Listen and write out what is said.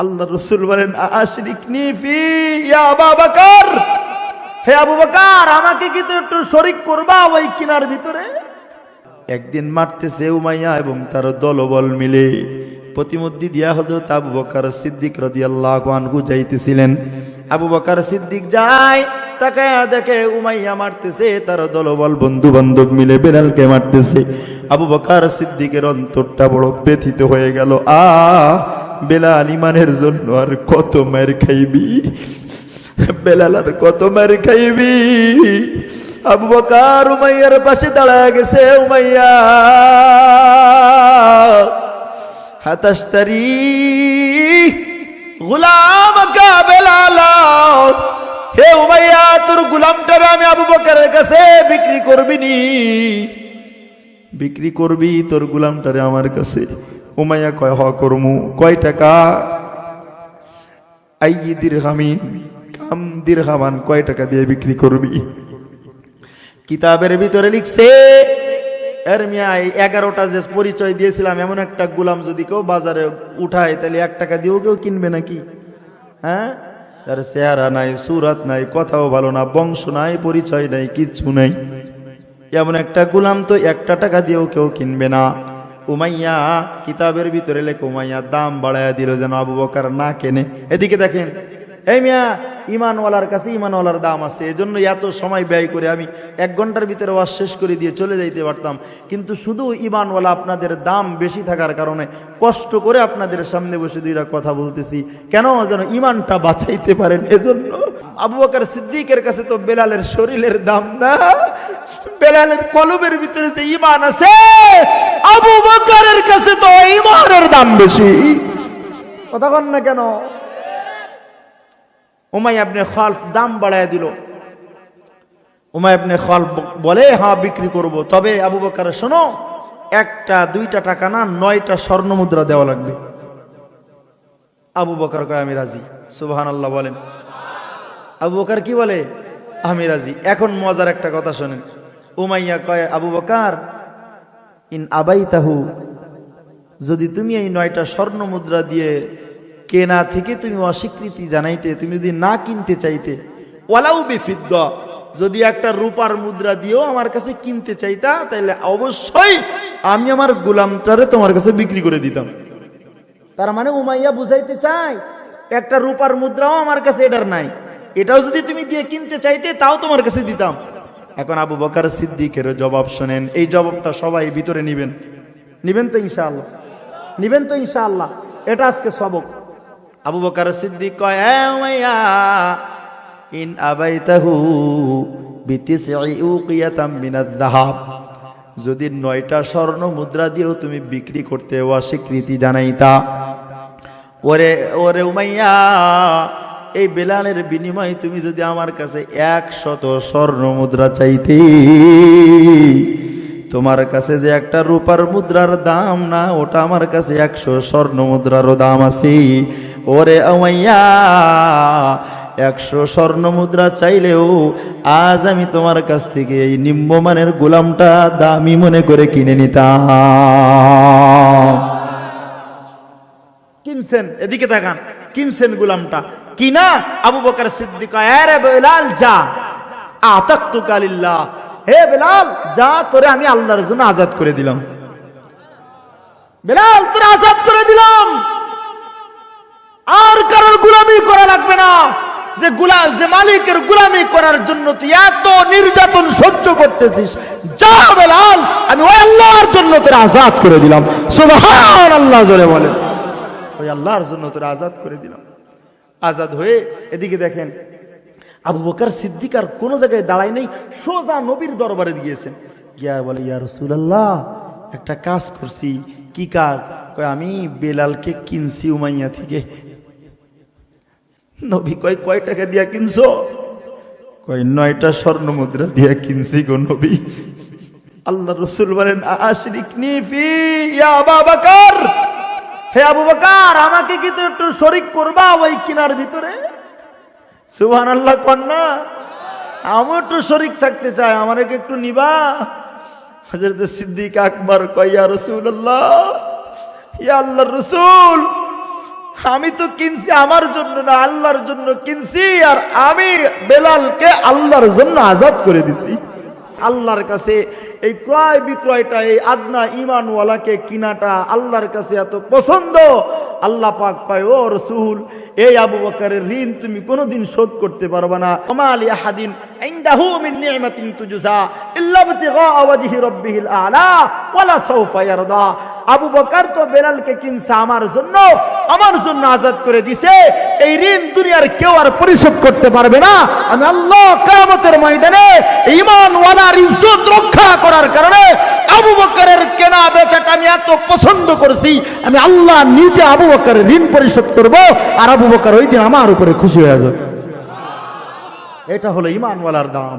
আল্লাহ রসুল বলেন হে আবু বকর, আমাকে কি তো একটু শরিক করবা ওই কিনার ভিতরে? একদিন মারতেছে উমাইয়া এবং তার দলবল মিলে। প্রতিমধ্যে দিয়া হজরত আবু বকার সিদ্দিক রাদিয়াল্লাহু আনহু যাইতেছিলেন। আবু বকার সিদ্দিক যায়, তাকায়া দেখে উমাইয়া মারতেছে, তার দলবল বন্ধু বান্ধব মিলে বেলালকে মারতেছে। আবু বকার সিদ্দিকের অন্তরটা বড় ব্যথিত হয়ে গেল। আ বেলাল ইমানের জন্য আর কত মার খাইবি? বেলাল আর কত মার খাইবি? আবু বকার উমাইয়ার পাশে দাঁড়ায় গেছে, উমাইয়া। হাতাস্তারি গুলাম কা বেলালা। হে উমাইয়া, তোর গুলামটারে আমি আবু বকারের কাছে বিক্রি করবি নি বিক্রি করবি তোর গুলামটারে আমার কাছে। উমাইয়া কয় হ করমু। কয়, টাকা? আই দীর্ঘামিন কাম দীর্ঘামান কয়, টাকা দিয়ে বিক্রি করবি। কিতাবের ভিতরে লিখছে, এর মিয়া এগারোটা যে পরিচয় দিয়েছিলাম, এমন একটা গুলাম যদি কেউ বাজারে উঠায়, তাহলে এক টাকা দিয়েও কেউ কিনবে নাকি? হ্যাঁ? তার চেহারা নাই, সুরাত নাই, কথাও ভালো না, বংশ নাই, পরিচয় নাই, কিচ্ছু নাই। এমন একটা গুলাম তো একটা টাকা দিয়েও কেউ কিনবে না। উমাইয়া কিতাবের ভিতরে লেখে, উমাইয়া দাম বাড়াইয়া দিল যেন আবু বকার না কেনে। এদিকে দেখেন, এই মিয়া ইমানওয়ালার কাছে ইমানওয়ালার দাম আছে। এজন্য এত সময় ব্যয় করে আমি এক ঘণ্টার ভিতরে ওয়াজ শেষ করে দিয়ে চলে যাইতে পারতাম। কিন্তু শুধু ইমানওয়ালা আপনাদের দাম বেশি থাকার কারণে কষ্ট করে আপনাদের সামনে বসে দুইটা কথা বলতেছি। কেন যেন ইমানটা বাঁচাইতে পারেন এজন্য। আবু সিদ্দিকের কাছে তো বেলালের শরীরের দাম না। বেলালের কলমের ভিতরে যে ইমান আছে, আবু বকরের কাছে তো ইমানের দাম বেশি। কথা কন না কেন? উমাই আপনি খলফ দাম বাড়ায় দিল। উমাই আপনি খলফ বলে হ্যাঁ বিক্রি করব। তবে আবু বকর, শোনো, একটা, দুইটা টাকা না, নয়টা স্বর্ণ মুদ্রা দেওয়া লাগবে। আবু বকার কয়, আমি রাজি। সুবহান আল্লাহ বলেন। আবু বকার কি বলে? আমি রাজি। এখন মজার একটা কথা শোনেন। উমাইয়া কয়, আবু বকার, ইন আবাই তাহু যদি তুমি এই নয়টা স্বর্ণ মুদ্রা দিয়ে কেনা থেকে তুমি অস্বীকৃতি জানাইতে, তুমি যদি না কিনতে চাইতে। ওয়ালাউ বিফিদ্দ, যদি একটা রূপার মুদ্রা দিয়েও আমার কাছে কিনতে চাইতা তাহলে অবশ্যই আমি আমার গোলামটারে তোমার কাছে বিক্রি করে দিতাম। তার মানে উমাইয়া বুঝাইতে চাই একটা রূপার মুদ্রাও আমার কাছে এটার নাই। এটাও যদি তুমি দিয়ে কিনতে চাইতে, তাও তোমার কাছে দিতাম। এখন আবু বকার সিদ্দিকের জবাব শোনেন, এই জবাবটা সবাই ভিতরে নিবেন। নিবেন তো ইনশাআল্লাহ। নিবেন তো ইনশাআল্লাহ। এটা আজকে সবক। আবু বকার সিদ্দিক কয় "হ্যাঁ উমাইয়া, ইন যদি নয়টা স্বর্ণ মুদ্রা দিয়েও তুমি বিক্রি করতে অস্বীকৃতি জানাইতা। ওরে ওরে উমাইয়া, এই বেলালের বিনিময়ে তুমি যদি আমার কাছে একশত স্বর্ণ মুদ্রা চাইতে, তোমার কাছে যে একটা রূপার মুদ্রার দাম না, ওটা আমার কাছে একশো স্বর্ণ মুদ্রারও দাম আছে। ওরে উমাইয়া একশো স্বর্ণ মুদ্রা চাইলেও আজ আমি তোমার কাছ থেকে এই নিম্নমানের গোলামটা দামি মনে করে কিনে নিতাম। কিনছেন? এদিকে তাকান। কিনছেন গোলামটা? কিনা? আবু বকর সিদ্দিক বেলাল, যা। আতাক্তু কালিল্লাহ হে বেলাল, যা, তোরে আমি আল্লাহর জন্য আজাদ করে দিলাম। বেলাল, তোরে আজাদ করে দিলাম। আর কারোর গুলামি করা লাগবে না। যে গুলা, যে মালিকের গুলামি করার জন্য তুই এত নির্যাতন সহ্য করতেছিস। যা বেলাল, আমি ওই আল্লাহর জন্য তোরে আজাদ করে দিলাম। সুবহান আল্লাহ জোরে বলেন ওই আল্লাহর জন্য তোরা আজাদ করে দিলাম। আজাদ হয়ে এদিকে দেখেন, আবু বকর সিদ্দিক আর কোনো জায়গায় দাঁড়ায় নেই, সোজা নবীর দরবারে গিয়েছেন। গিয়া বলে, ইয়া রাসূলুল্লাহ, একটা কাজ করছি। কি কাজ? আমি বেলালকে কিনছি উমাইয়া থেকে। নবী কয় কয় টাকা দিয়া কিনছো? কয়, নয়টা স্বর্ণ মুদ্রা দিয়া কিনছি গো নবী। আল্লাহ রসুল বলেন আশরিকনি ফি ইয়া আবু বকর। হে আবু বকার, আমাকে কি তো একটু শরিক করবা ওই কিনার ভিতরে? সুবহান আল্লাহ কন্যা আমি একটু শরিক থাকতে চাই আমাকে একটু নিবা? হজরত সিদ্দিক আকবর কয়া রসুল্লাহ ইয়া আল্লাহ রসুল আমি তো কিনছি আমার জন্য না, আল্লাহর জন্য কিনছি, আর আমি বেলালকে আল্লাহর জন্য আজাদ করে দিছি। আল্লাহর কাছে এই ক্রয় বিক্রয়টা, এই আদনা ইমানওয়ালাকে কিনাটা আল্লাহর কাছে এত পছন্দ। আল্লাহ পাক পায় ও রসুল, এই আবু বকরের ঋণ তুমি কোনোদিন শোধ করতে পারবে না। ওমালি আহাদিন ইনদাহু মিন নি'মাতিন তুজজা ইল্লা বিতিগা ওয়াজহি রাব্বিহিল আলা ওয়ালা সাউফা ইয়ারদা। আবু বকার তো বেলালকে কিনছে আমার জন্য। আমার জন্য আজাদ করে দিছে। এই ঋণ দুনিয়ার কেউ আর পরিশোধ করতে পারবে না। আমি আল্লাহ কিয়ামতের ময়দানে ঈমান ওয়ালার ইজ্জত রক্ষা করার কারণে আবু বকরের কেনা বেচাটা আমি এত পছন্দ করছি, আমি আল্লাহ নিজে আবু বকরের ঋণ পরিশোধ করব আর আবু বকর ওই দিন আমার উপরে খুশি হয়ে যাবে। এটা হলো ঈমানওয়ালার দাম।